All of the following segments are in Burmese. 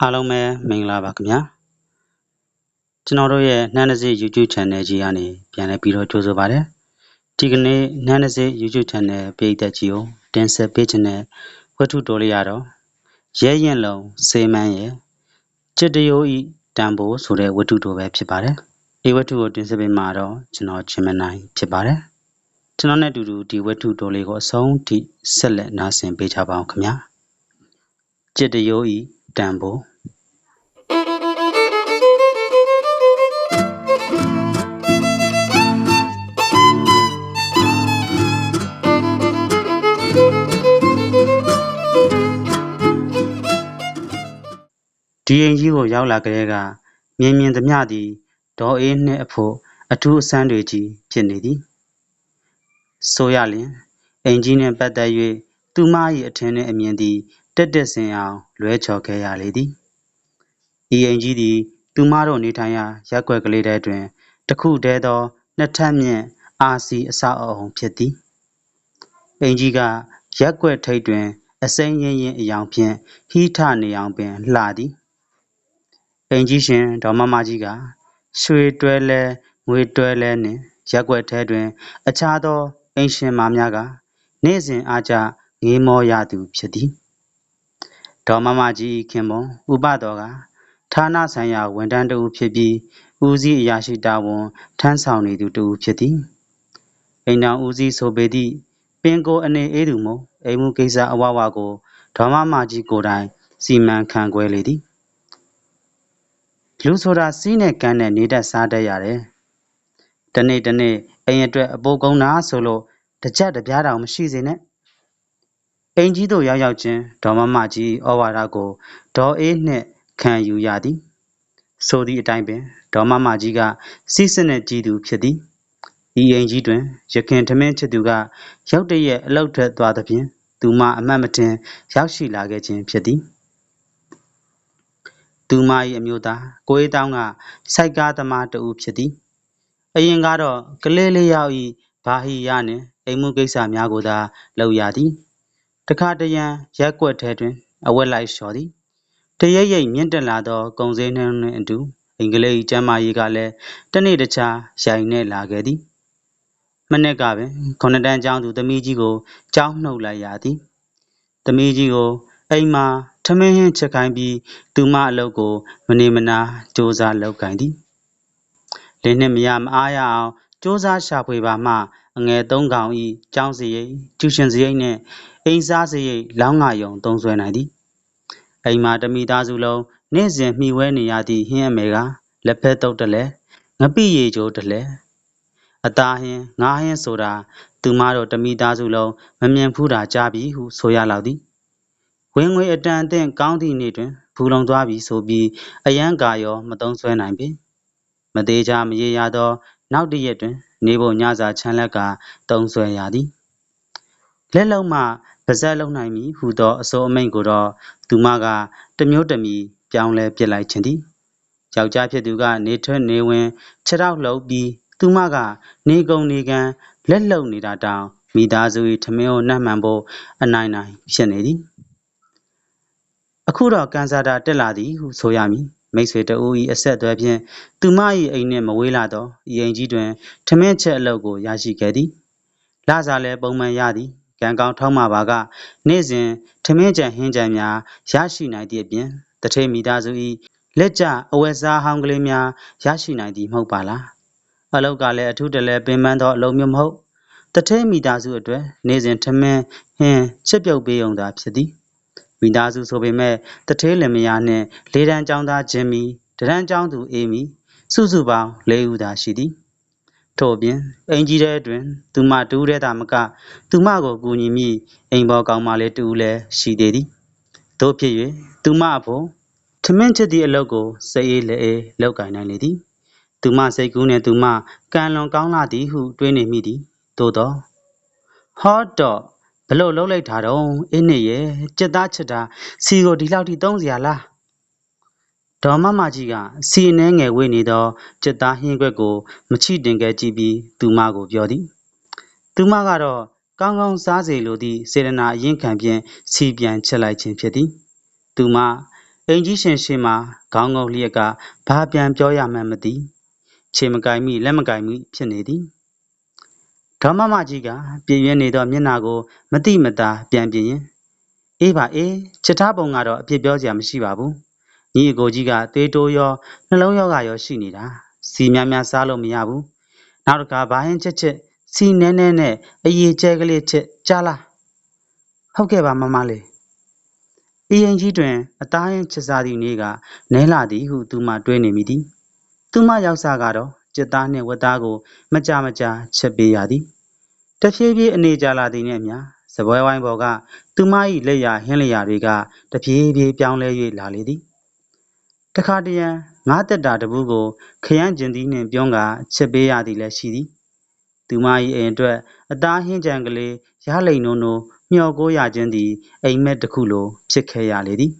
အားလုံးပဲမင်္ဂလာပါခင်ဗျာကျွန်တော်တို့ရဲ့နှမ်းနစစ် YouTube Channel ကြီးကနေပြန်လည်ပြီးတော့ကြိုဆိုပါရစေဒီကနေ့နှမ်းနစစ် YouTube Channel ပရိသတ်ကြီးကိုတင်ဆက်ပေးခြင်းတဲ့ဝတ္ထုတော်လေးရတော့ရဲရင်လုံးစေမန်းရဲ့จิตတယိုဤတန်ဖိုးဆိုတဲ့ဝတ္ထုတော်ပဲဖြစ်ပါတယ်ဒီဝတ္ထုကိုတင်ဆက်ပေးမှာတော့ကျွန်တော်ချင်းမနိုင်ဖြစ်ပါတယ်ကျွန်တော်နဲ့အတူတူဒီဝတ္ထုတော်လေးကိုအဆုံးထိဆက်လက်နားဆင်ပေးကြပါအောင်ခင်ဗျာจิตတယိုဤ တန်ဖိုးဒီအိမ်ကြီးကိုရောက်လာကလေးကမြင်မြင်သမျှသည်ဒေါ်အေးနှင့်အဖို့အထူးအဆန်းတွေကြီးဖြစ်နေသည်ဆိုရလျင်အိမ်ကြီးနှင့်ပတ်သက်၍သူမ၏အထင်နှင့်အမြင်သည် တက်တက်စင်အောင် လွဲချော်ခဲ့ရလေသည် ဤအိမ်ကြီးသည် သူမတို့နေထိုင်ရာရက်ွက်ကလေးတဲတွင်တခုတည်းသော နှစ်ထပ်မြင့် အာစီအဆောက်အအုံဖြစ်သည် အိမ်ကြီးကရက်ွက်ထိပ်တွင် အစိမ်းရင်းရင်းအယောင်ဖြင့်ဟီးထနေအောင်ပင်လှသည် အိမ်ကြီးရှင် ဒေါ်မမကြီးက ရွှေတွဲလဲငွေတွဲလဲနှင့်ရက်ွက်ထဲတွင် အခြားသော အိမ်ရှင်မများက နေ့စဉ်အားကြငေးမောရသူဖြစ်သည် ဒေါ်မမကြီး ခင်ပွန်ဥပတော်က ဌာနဆိုင်ရာဝန်ထမ်းတဦးဖြစ်ပြီး ဦးစီးအရာရှိတာဝန်ထမ်းဆောင်နေသူတဦးဖြစ်သည် အိမ်တော်ဦးစီးဆိုပေသည့် ပင်ကိုအနေအေးသူမို့ အိမ်မှုကိစ္စအဝဝကို ဒေါ်မမကြီးကိုယ်တိုင် စီမံခန့်ခွဲလေသည် လူဆိုတာစီးနဲ့ကမ်းနဲ့ နေတတ်စားတတ်ရတယ်။တနေ့တနေ့ အိမ်အတွက် အပိုးကုန်းတာဆိုလို့တကြက်တပြားတောင် မရှိစေနဲ့။ အိမ်ကြီးတို့ရောက်ရောက်ချင်း ဒေါ်မမကြီးဩဝါဒကို ဒေါ်အေးနှင့် ခံယူရသည်။ဆိုသည့်အတိုင်းပင် ဒေါ်မမကြီးကစီးစနစ်ကြီးသူဖြစ်သည်။ဤအိမ်ကြီးတွင်ရခင်ထမင်းချစ်သူကရောက်တရက် အလောက်ထွက်သွားသဖြင့် သူမ အမှတ်မတင် ရောက်ရှိလာခဲ့ခြင်းဖြစ်သည်။သူမ၏အမျိုးသား ကိုအေးတောင်းက ဆိုက်ကားသမားတဦးဖြစ်သည် အရင်ကတော့ ကလေးလေးယောက်၏ဘာဟီရနှင့် အိမ်မှုကိစ္စများကိုသာ လုပ်ရသည် တခါတရံရက်ကွက်ထဲတွင် အဝက်လိုက်လျှော်သည် တရိပ်ရိပ်မြင့်တက်လာသော ကုံစင်းနှင့်အတူ အင်္ဂလိပ်ကျမ်းမာရေးကလည်း တနေ့တခြားရိုင်နေလာခဲ့သည် မနေ့ကပင် ခုနှစ်တန်းကျောင်းသူသမီးကြီးကို ကျောင်းနှုတ်လိုက်ရသည် သမီးကြီးကို အိမ်မှာ ထမင်းဟင်းချက်ခိုင်းပြီး သူမအလုပ်ကို မနေမနာစူးစမ်းလုပ်ကိုင်သည် လင်းနှင့်မရမအားရအောင်စူးစမ်းရှာဖွေပါမှ အငယ်သုံးကောင်ဤကျောင်းစရိတ် ကျူရှင်စရိတ်နှင့် အိမ်စားစရိတ်လောင်းငါယုံသုံးဆွဲနိုင်သည်အိမ်မှာတမိသားစုလုံးနေ့စဉ်မှီဝဲနေရသည့်ဟင်းအမေကလက်ဖက်တုပ်တလဲငပိရီချိုးတလဲအသားဟင်းငါးဟင်းဆိုတာသူမတို့တမိသားစုလုံးမမြင်ဖူးတာကြားပြီဟုဆိုရလောက်သည်ဝင်ငွေအတန်အသင့်ကောင်းသည့်နေ့တွင်ဖူလုံသွားပြီဆိုပြီးအယံကာရောမသုံးဆွဲနိုင်ပေမသေးချာမရေရသောနောက်တရက်တွင် နေဖို့ညစာချမ်းလက်ကသုံးဆွဲရသည်လက်လုံးမှ ပါဇက်လုံးနိုင်မည်ဟူသောအစိုးအမိန့်ကိုတော့ သူမကတမျိုးတမီပြောင်းလဲပြစ်လိုက်ခြင်းသည် ယောက်ျားဖြစ်သူက နေထွက်နေဝင် ခြေထောက်လှုပ်ပြီး သူမက နေကုံနေကံလက်လုံနေတာတောင် မိသားစု၏ထမင်းကိုနှံ့မှန်ဖို့ အနိုင်နိုင်ဖြစ်နေသည် အခုတော့ကန်ဆာတာတက်လာသည်ဟု ဆိုရမည် မိတ်ဆွေတဦး၏အဆက်အသွယ်ဖြင့် သူမ၏အိမ်နှင့် မဝေးလာသော ဤအိမ်ကြီးတွင် ထမင်းချက်အလုပ်ကို ရရှိခဲ့သည် လစာလည်း ပုံမှန်ရသည် ကံကောင်းထောက်မှပါက နေ့စဉ်ထမင်းကြံဟင်းကြံများရရှိနိုင်သည့်အပြင်တထေမိသားစု၏လက်ကျအဝယ်စားဟောင်းကလေးများရရှိနိုင်သည်မဟုတ်ပါလားအလုတ်ကလည်းအထူးတလဲပင်ပန်းသောအလုံးမျိုးမဟုတ်တထဲမိသားစုအတွက်နေ့စဉ်ထမင်းဟင်းချက်ပြုတ်ပေးုံသာဖြစ်သည်မိသားစုဆိုပေမဲ့တထေးလင်မယားနှင့်လေးတန်းကျောင်းသားဂျင်မီတရန်ကျောင်းသူအေးမီစုစုပေါင်း၄ဦးသာရှိသည် ထို့အပြင်အင်ကြီးတဲတွင် သူမတူးတဲ့တာမက သူမကို ကူညီမိအိမ်ပေါ်ကောင်မလေးတူလည်း ရှိသေးသည်တို့ဖြစ်၍သူမအဖို့ ထမင်းချစ်သည့်အလုပ်ကို စိတ်အေးလက်အေးလောက်ကင်နိုင်လေသည် သူမစိတ်ကူးနှင့် သူမ ကံလွန်ကောင်းလာသည်ဟု တွေးနေမိသည် သို့တော့ဟောတော့ဘလို့လှုပ်လိုက်တာတော့အင်းနေရဲ့ကြက်သားချက်တာစီကို ဒီလောက်ထိ သုံးစရာလား ဒေါ်မမကြီးကစီနှဲငယ်ဝေးနေသော ကြက်သားဟင်းခွက်ကို မချိတင်ခဲ့ကြည့်ပြီး သူမကို ပြောသည် သူမကတော့ ကောင်းကောင်းစားစေလိုသည့် စေတနာအရင်ခံဖြင့်စီပြန်ချက်လိုက်ခြင်းဖြစ်သည် သူမ အိမ်ကြီးရှင်ရှင်မှာ ခေါင်းငုံလျက်က ဘာပြန်ပြောရမှန်းမသိ ခြေမကင်မိလက်မကင်မိ ဖြစ်နေသည် ဒေါမမကြီးကပြည့်ရင်းနေသော မျက်နှာကိုမတိမတာပြန်ပြင်ရင်အေးပါအေး ချစ်ထားပုံကတော့ အပြစ်ပြောစရာမရှိပါဘူး ညီအကိုကြီးကသွေးတိုးရောနှလုံးရောဂါရောရှိနေတာစီများများစားလို့မရဘူးနောက်တစ်ခါဘာဟင်းချက်ချက်စီနဲနဲနဲ့အရေးကျဲကလေးချက်ကြားလားဟုတ်ကဲ့ပါမမလေးအရင်ကြီးတွင်အသားရင်ချစ်စားသည့်နေ့ကနဲလာသည်ဟုသူမတွေးနေမိသည်သူမရောက်စားကတော့ကြက်သားနှင့်ဝက်သားကို မကြမကြချက်ပေးရသည်တဖြည်းဖြည်းအနေကြလာသည်နှင့်အမျှစပွဲဝိုင်းပေါ်ကသူမ၏လက်ရဟင်းလျာတွေကတဖြည်းဖြည်းပြောင်းလဲ၍လာလေသည် တခါတရံငါးတက်တာတပူးကို ခရမ်းကျင်သည်နှင့်ပြုံးကချက်ပေးရသည်လည်းရှိသည်သူမ၏အိမ်အတွက် အသားဟင်းကြံကလေးရလိန်နိုးနိုးမျှော်ကိုရခြင်းသည် အိမ်မက်တစ်ခုလိုဖြစ်ခဲ့ရလေသည်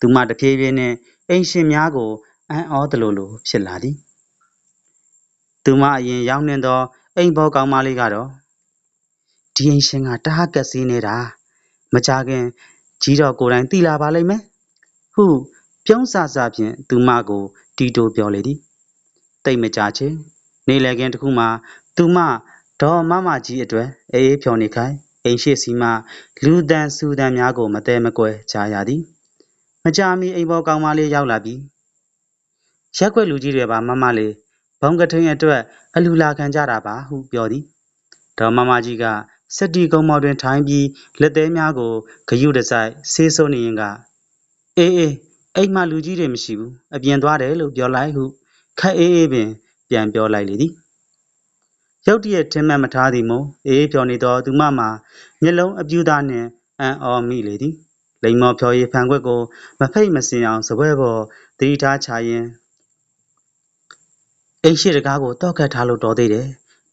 သူမတဖြည်းဖြည်းနှင့်အိမ်ရှင်များကိုအံ့ဩသလိုလိုဖြစ်လာသည်သူမအရင်ရောက်နှင်းသောအိမ်ဘောကောင်မလေးကတော့ဒီအိမ်ရှင်ကတဟကက်စင်းနေတာမကြခင်ကြီးတော့ကိုယ်တိုင်သိလာပါလိမ့်မယ်ဟု ပြုံးဆဆဖြင့်သူမကို တီတိုပြောလေသည်တိတ်မကြချေနေလေခင်တစ်ခုမှာသူမဒေါ်မမကြီးအတွက်အေးအေးဖြော်နေခိုင်းအိမ်ရှိစီမှလူတန်စူတန်များကိုမတဲမကွဲကြားရသည်မကြမီအိမ်ပေါ်ကောင်မလေးရောက်လာပြီးရက်ွက်လူကြီးတွေပါမမလေးဘုံကထိန်အတွက်အလူလာခံကြတာပါဟုပြောသည်ဒေါ်မမကြီးကစက်တီကုန်းမော်တွင်ထိုင်ပြီးလက်သေးများကိုဂယုတစိုက်ဆေးဆိုးနေရင်ကအေးအေး အိမ်မှာလူကြီးတွေမရှိဘူး အပြင်သွားတယ်လို့ ပြောလိုက်ဟုခက်အေးအေးပင် ပြန်ပြောလိုက်လေသည် ရုတ်တရက် ထင်းမှတ်မထားသည်မို့အေးဖြော်နေသော သူမမှာ မျက်လုံးအပြူသားနှင့် အံ့ဩမိလေသည် လိမ်မော်ဖြော်ရည်ဖန်ခွက်ကို မဖိတ်မစင်အောင်စပွဲပေါ် သတိထားချရင်အိမ်ရှိတကားကိုတောက်ခတ်ထားလို့ တော်သေးတယ်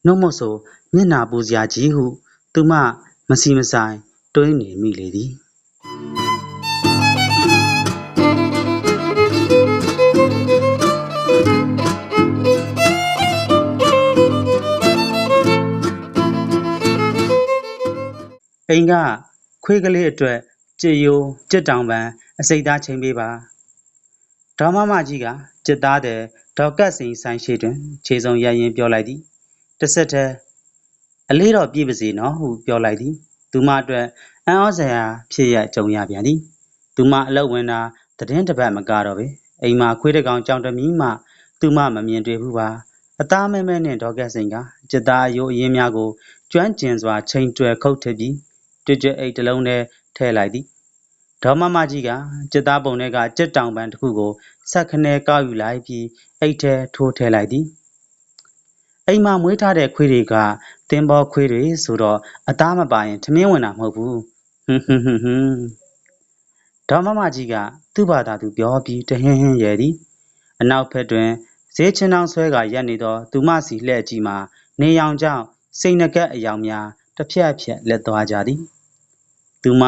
နှုတ်မဆို မျက်နာပူစရာကြီးဟု သူမမစီမဆိုင် တွေးနေမိလေသည် အိမ်ကခွေးကလေးအတွက် ကြည်ယိုကြက်တောင်ပန်အစိတ်သားချိန်ပေးပါဒေါမမကြီးကကြက်သားတဲ့ဒေါက်ကတ်စိန်ဆိုင်ရှိတွင် ခြေစုံရရင်ပြောလိုက်သည်တစ်ဆက်တည်းအလေးတော်ပြည့်ပါစေနော်ဟုပြောလိုက်သည်သူမအတွက်အံ့ဩစရာဖြစ်ရကြုံရပြန်သည်သူမအလောက်ဝင်တာတည်င်းတစ်ပတ်မကတော့ပဲအိမ်မှာခွေးတကောင်ကြောင်တမီးမှ သူမမမြင်တွေ့ဘူးပါအသားမဲမဲနဲ့ဒေါက်ကတ်စိန်ကကြက်သားအယိုးအရင်းများကိုကျွမ်းကျင်စွာချိန်တွယ်ခုတ်ထစ်ပြီး ကြွကြွအိတ်တစ်လုံးထဲထည့်လိုက်သည်ဒေါ်မမကြီးကကြက်သားပုံထဲကကြက်တောင်ပန်တစ်ခုကိုဆက်ခနဲကောက်ယူလိုက်ပြီးအိတ်ထဲထိုးထည့်လိုက်သည်အိမ်မှာမွေးထားတဲ့ခွေးတွေကတင်းဘောခွေးတွေဆိုတော့အသားမပါရင်ထမင်းဝင်တာမဟုတ်ဘူးဟွန်းဟွန်းဟွန်းဟွန်းဒေါ်မမကြီးကသူ့ဘာသာသူပြောပြီးတဟင်းဟင်းရဲသည်အနောက်ဘက်တွင်ဈေးချင်းတောင်ဆွဲကရက်နေသောသူမစီလှဲ့ကြီးမှာနေရောင်ကြောင့်စိတ်နှကက်အယောင်များတစ်ဖြတ်ဖြတ်လက်သွားကြသည် သူမ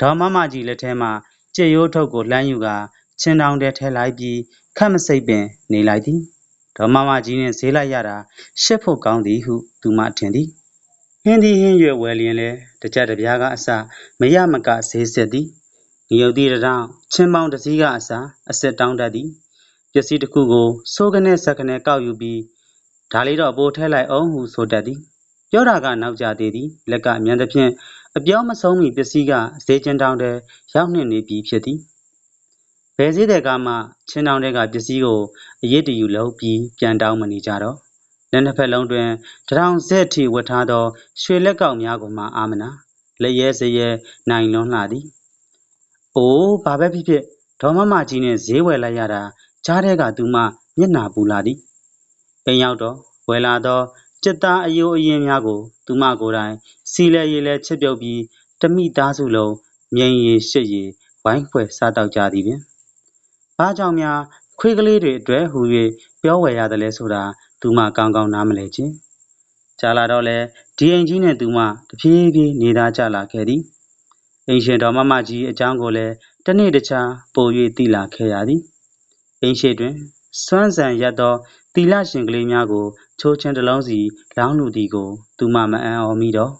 ဒေါ်မမကြီးလက်ထဲမှ ကြက်ရိုးထုတ်ကိုလှမ်းယူကာချင်းတောင်ထဲထဲလိုက်ပြီးခတ်မစိတ်ပင်နေလိုက်သည် ဒေါ်မမကြီးနှင့် ဈေးလိုက်ရတာ ရှက်ဖို့ကောင်းသည်ဟု သူမထင်သည် ဟင်းသည်ဟင်းရွယ်ဝယ်လျင်လဲတကြတပြားကအစ မရမကဈေးဆက်သည် ငရုတ်သီးတောင်ချင်းပေါင်းတစည်းကအစ အဆက်တောင်းတတ်သည် ပစ္စည်းတစ်ခုကိုစိုးကနေဆက်ကနေကောက်ယူပြီး ဒါလေးတော့ ပိုထဲလိုက်အောင်ဟု ဆိုတတ်သည် ပြောတာကနောက်ကျသေးသည်လက်ကအမြန်သဖြင့်အပြောမဆုံးမီပစ္စည်းကဈေးချင်းတောင်းတဲ့ရောက်နှင့်နေပြီဖြစ်သည်ဘယ်စည်းတဲ့ကမှချင်းတောင်းတဲ့ကပစ္စည်းကိုအရေးတယူလုပ်ပြီးပြန်တောင်းမနေကြတော့လက်နှစ်ဖက်လုံးတွင်တထောင်စက်ထိဝတ်ထားသောရွှေလက်ကောက်များကိုမှအာမနာလက်ရဲစရဲနိုင်လွန်းလှသည်။အိုးဘာပဲဖြစ်ဖြစ်ဒေါ်မမကြီးနဲ့ဈေးဝယ်လိုက်ရတာကြားတဲ့ကသူမမျက်နာပူလာသည်။အိမ်ရောက်တော့ဝယ်လာသော ကြက်သားအယိုးအရင်များကို သူမကိုယ်တိုင်စီလဲရည်လဲချက်ပြုတ်ပြီးတမိသားစုလုံး မြိန်ရည်ရှစ်ရည် ဝိုင်းခွဲစားတောက်ကြသည်ပင်။ဘာကြောင့်များ ခွေးကလေးတွေအတွက်ဟူ၍ပြောဝယ်ရတယ်လဲဆိုတာ သူမ ကောင်းကောင်း နားမလည်ခြင်း။ကြာလာတော့လဲဒီအိမ်ကြီးနဲ့သူမ တဖြည်းဖြည်း နေသားကြလာခဲ့သည်။အိမ်ရှင်တော်မမကြီးအကြောင်းကိုလည်းတနေ့တခြား ပို၍သိလာခဲ့ရသည်။အိမ်ရှိတွင် စွမ်းဆန်ရသောတီလရှင်ကလေးများကို ချိုးချင်းတစ်လုံးစီ လောင်းလူသည်ကို သူမ မအံ့ဩမိတော့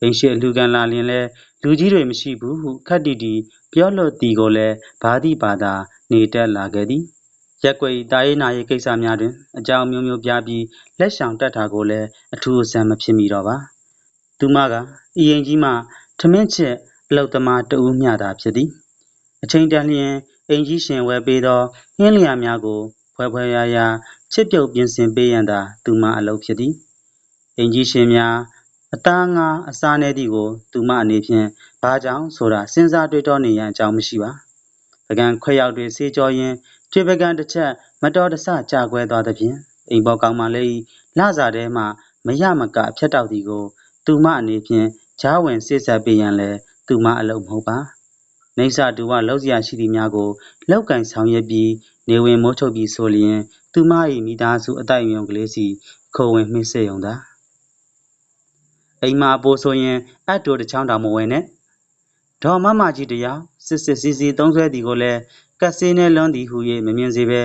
အိမ်ရှိအလူကန်လာလျင်လဲလူကြီးတွေ မရှိဘူးဟုခက်တီတီ ပြောလွတ်သည်ကိုလည်း ဘာတိပါသာ နေတက်လာခဲ့သည်ရက်ွက်ဤတာရေးနာရေးကိစ္စများတွင် အကြောင်းမျိုးမျိုးပြပြီး လက်ဆောင်တက်တာကိုလည်း အထူးအဆန်း မဖြစ်မိတော့ပါ သူမကဤရင်ကြီးမှထမင်းချက်အလုတ်သမားတဦးမျှသာ ဖြစ်သည် အချိန်တန်လျင်အင်ကြီးရှင်ဝယ်ပေးသော ဟင်းလျာများကို ဖွဲဖွဲရရချစ်ပြုတ်ပြင်ဆင်ပေးရန်သာ သူမအလုပ်ဖြစ်သည်အင်ကြီးရှင်များအသားငါအစားနေသည့်ကို သူမအနေဖြင့်ဘာကြောင့်ဆိုတာစဉ်းစားတွေးတောနေရန်အကြောင်းမရှိပါပကံခွက်ရောက်တွေဆေးကြောရင်းကျွေပကံတစ်ချက်မတော်တဆကြာကွဲသွားသဖြင့်အိမ်ပေါ်ကောင်မလေးလစာထဲမှမရမကဖြတ်တောက်သည်ကို သူမအနေဖြင့်ဂျားဝင်စစ်ဆက်ပေးရန်လဲသူမအလုပ်မဟုတ်ပါနေဆာတူဝလောက်စရာရှိသည်များကိုလောက်ကင်ဆောင်ရွက်ပြီး နေဝင်မိုးချုပ်ပြီးဆိုလျင် သူမ၏မိသားစုအတိုက်အယုံကလေးစီ ခိုဝင်မှိစေုံသာအိမ်မှာပိုးဆိုရင်အတ်တိုတစ်ချောင်းတောင်မဝင်နဲ့ဒေါ်မမကြီးတယောက်စစ်စစ်စီစီသုံးဆွဲသည်ကိုလည်းကတ်ဆေးနဲ့လွန်းသည်ဟု၍မမြင်စေဘဲ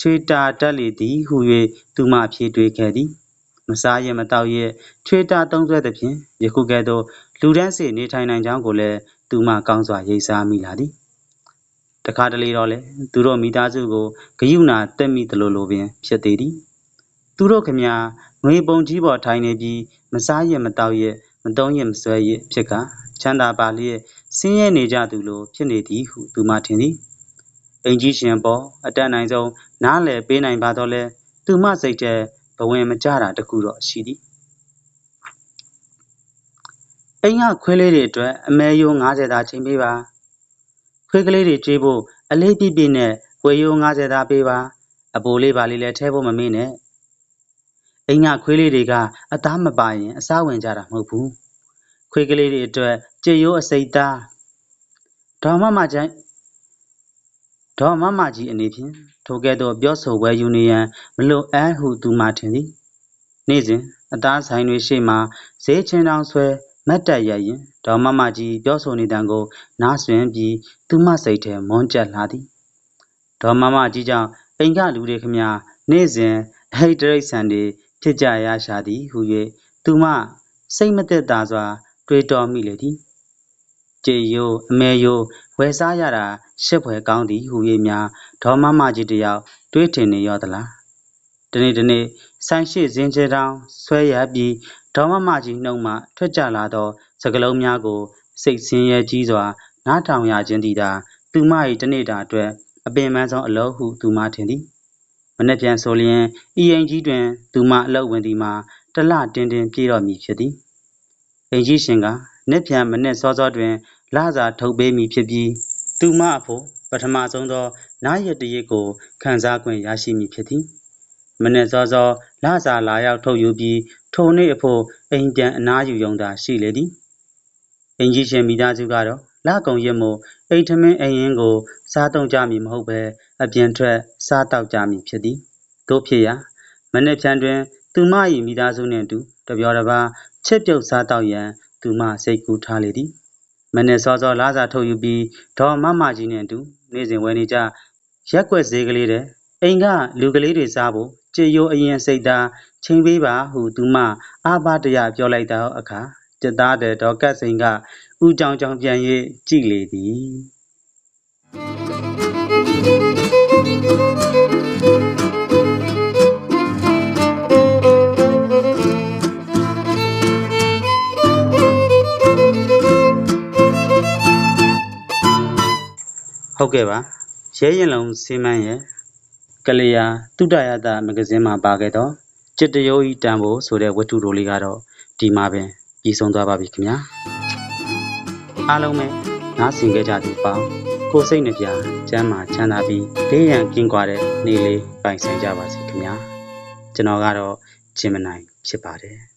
ချွေတာတက်လေသည်ဟု၍သူမဖြေတွေးခဲ့သည်မစားရမတော့ရချွေတာသုံးဆွဲသဖြင့်ယခုကဲ့သို့လူဒန်းစေနေထိုင်နိုင်ကြောင်းကိုလည်းသူမကောင်းစွာရိပ်စားမိလာသည် တခါတလေတော့လေသူတို့မိသားစုကိုဂယုဏတက်မိသလိုလိုပင် ဖြစ်သေးသည်သူတို့ခမညာငွေပုံကြီးပေါ်ထိုင်နေပြီးမစားရမတော့ရမတုံးရမဆွဲရဖြစ်ကချမ်းသာပါလျက်ဆင်းရဲနေကြသူလိုဖြစ်နေသည်ဟုသူမထင်သည်အင်ကြီးရှင်ပေါ်အတတ်နိုင်ဆုံးနားလည်ပေးနိုင်ပါတော့လဲသူမစိတ်ထဲဘဝင်မကြတာတခုတော့ရှိသည်အိမ်ကခွေးလေးတွေအတွက်အမဲယိုး90သာချိန်ပေးပါ ခွေးကလေးတွေကျွေးဖို့ အလေးပြည့်ပြည့်နဲ့ဝေယိုး90သာပေးပါ အပိုလေးပါလေးလည်းထဲဖို့မမေ့နဲ့ အိမ်ကခွေးလေးတွေက အသားမပါရင် အစားဝင်ကြတာမဟုတ်ဘူး ခွေးကလေးတွေအတွက် ကြေရိုးအစိတ်သားဒေါ်မမချိုင်ဒေါ်မမကြီးအနေဖြင့် ထိုကဲ့သို့ ပြောဆိုပွဲယူနေရန် မလိုအပ်ဟု သူမှထင်သည် နေ့စဉ် အသားဆိုင်တွေရှေ့မှဈေးချင်းတောင်ဆွဲ မတ်တက်ရရင်ဒေါ်မမကြီး ပြောဆိုနေတံကို နားဆွင်ပြီး သူမစိတ်ထဲ မွန်းကျက်လာသည် ဒေါ်မမကြီးကြောင့် အိမ်ကလူတွေခမနေ့စဉ် အဟိတ်တရိတ်ဆန်တွေ ဖြစ်ကြရရှာသည်ဟု၍သူမ စိတ်မသက်သာစွာ တွေးတောမိလေသည် ကြေယိုး အမဲယိုး ဝယ်စားရတာ ရှက်ဖွယ်ကောင်းသည်ဟု၍များ ဒေါ်မမကြီးတယောက် တွေးထင်နေရောသလား ဒီနေ့ဒီနေ့ ဆိုင်ရှိဇင်းချေတောင်ဆွဲရပြီး ဒေါ်မမကြီးနှုံမှ ထွက်ကြလာသော စကလုံးများကို စိတ်ဆင်းရဲကြီးစွာ နားထောင်ရခြင်းသည်သာ သူမ၏တနေ့တာအတွက် အပင်ပန်းဆုံးအလုပ်ဟု သူမထင်သည် မနေ့ပြန်ဆိုလျင် ဤအိမ်ကြီးတွင် သူမအလုပ်ဝင်သည်မှာတလတင်းတင်းပြေတော့မည်ဖြစ်သည် အိမ်ကြီးရှင်ကနေ့ပြန်မနေ့စောစောတွင် လစာထုတ်ပေးမည်ဖြစ်ပြီး သူမအဖို့ ပထမဆုံးသော နားရတရစ်ကို ခံစား권ရရှိမည်ဖြစ်သည် မနေ့စောစောလစာလာရောက်ထုတ်ယူပြီးထိုနေ့အဖို့အိမ်ပြန်အနားယူရုံသာရှိလေသည်အင်ကြီးရှင်မိသားစုကတော့လကုံရက်မို့အိမ်ထမင်းအိမ်ရင်ကို စားသုံးကြမည်မဟုတ်ပဲအပြင်ထွက်စားတောက်ကြမည်ဖြစ်သည်တို့ဖြစ်ရာမနေ့ဖြန်တွင် သူမ၏မိသားစုနှင့်အတူတပြောတပါချစ်ပြုတ်စားတောက်ရန် သူမစိတ်ကူးထားလေသည်မနေ့စောစောလာစာထုတ်ယူပြီးဒေါ်မမကြီးနှင့်အတူနေ့စဉ်ဝယ်နေကြရက်ွက်ဈေးကလေးတဲ့ အိမ်ကလူကလေးတွေစားဖို့ကြေရိုးအရင်စိတ်သားချိန်ပေးပါဟုသူမအားပါတရပြောလိုက်သောအခါကျသားတဲ့ဒေါ်ကတ်စိန်ကဥကြောင်ကြောင်ပြန်၍ကြည်လေသည်ဟုတ်ကဲ့ပါရဲရင်လုံးစီမန်းရဲ့ ကလျာတုတရတမဂဇင်းမှာပါခဲ့တော့จิตယောဤတန်ဖို့ဆိုတဲ့ ဝတ္ထုတိုလေးကတော့ ဒီမှာပဲပြီးဆုံးသွားပါပြီခင်ဗျာအားလုံးပဲနားဆင်ကြကြသူပေါင်းကိုစိတ်နှပြချမ်းသာချမ်းသာပြီးဘေးရန်ကင်းကွာတဲ့နေ့လေးပိုင်ဆိုင်ကြပါစေခင်ဗျာကျွန်တော်ကတော့ဂျင်မနိုင်ဖြစ်ပါတယ်